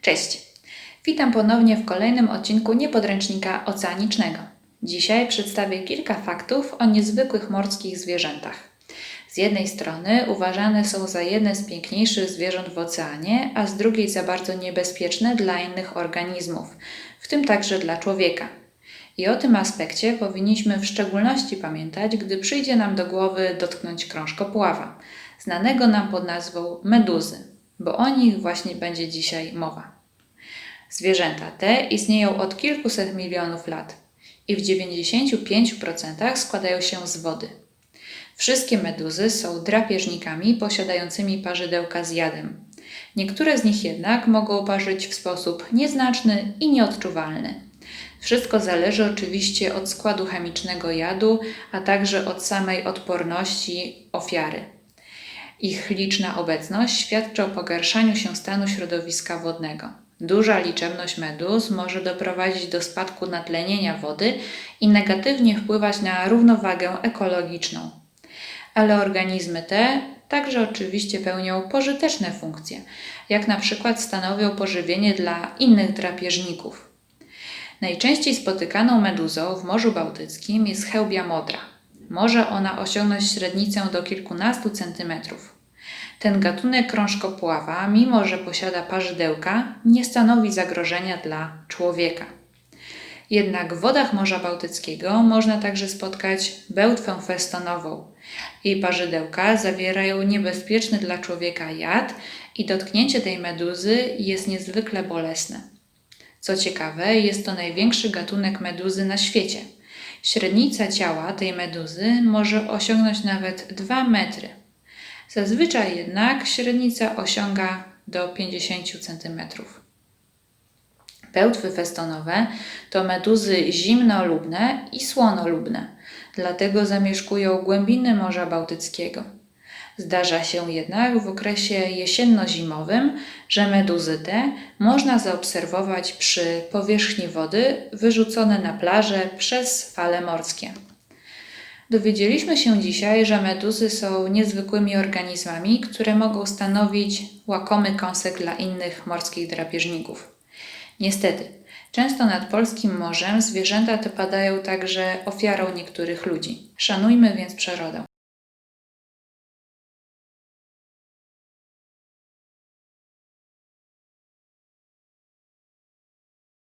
Cześć! Witam ponownie w kolejnym odcinku niepodręcznika oceanicznego. Dzisiaj przedstawię kilka faktów o niezwykłych morskich zwierzętach. Z jednej strony uważane są za jedne z piękniejszych zwierząt w oceanie, a z drugiej za bardzo niebezpieczne dla innych organizmów, w tym także dla człowieka. I o tym aspekcie powinniśmy w szczególności pamiętać, gdy przyjdzie nam do głowy dotknąć krążkopława, znanego nam pod nazwą meduzy, bo o nich właśnie będzie dzisiaj mowa. Zwierzęta te istnieją od kilkuset milionów lat i w 95% składają się z wody. Wszystkie meduzy są drapieżnikami posiadającymi parzydełka z jadem. Niektóre z nich jednak mogą parzyć w sposób nieznaczny i nieodczuwalny. Wszystko zależy oczywiście od składu chemicznego jadu, a także od samej odporności ofiary. Ich liczna obecność świadczy o pogarszaniu się stanu środowiska wodnego. Duża liczebność meduz może doprowadzić do spadku natlenienia wody i negatywnie wpływać na równowagę ekologiczną. Ale organizmy te także oczywiście pełnią pożyteczne funkcje, jak na przykład stanowią pożywienie dla innych drapieżników. Najczęściej spotykaną meduzą w Morzu Bałtyckim jest chełbia modra. Może ona osiągnąć średnicę do kilkunastu centymetrów. Ten gatunek krążkopława, mimo że posiada parzydełka, nie stanowi zagrożenia dla człowieka. Jednak w wodach Morza Bałtyckiego można także spotkać bełtwę festonową. Jej parzydełka zawierają niebezpieczny dla człowieka jad i dotknięcie tej meduzy jest niezwykle bolesne. Co ciekawe, jest to największy gatunek meduzy na świecie. Średnica ciała tej meduzy może osiągnąć nawet 2 metry. Zazwyczaj jednak średnica osiąga do 50 cm. Pełtwy festonowe to meduzy zimnolubne i słonolubne, dlatego zamieszkują głębiny Morza Bałtyckiego. Zdarza się jednak w okresie jesienno-zimowym, że meduzy te można zaobserwować przy powierzchni wody wyrzucone na plażę przez fale morskie. Dowiedzieliśmy się dzisiaj, że meduzy są niezwykłymi organizmami, które mogą stanowić łakomy kąsek dla innych morskich drapieżników. Niestety, często nad polskim morzem zwierzęta te padają także ofiarą niektórych ludzi. Szanujmy więc przyrodę.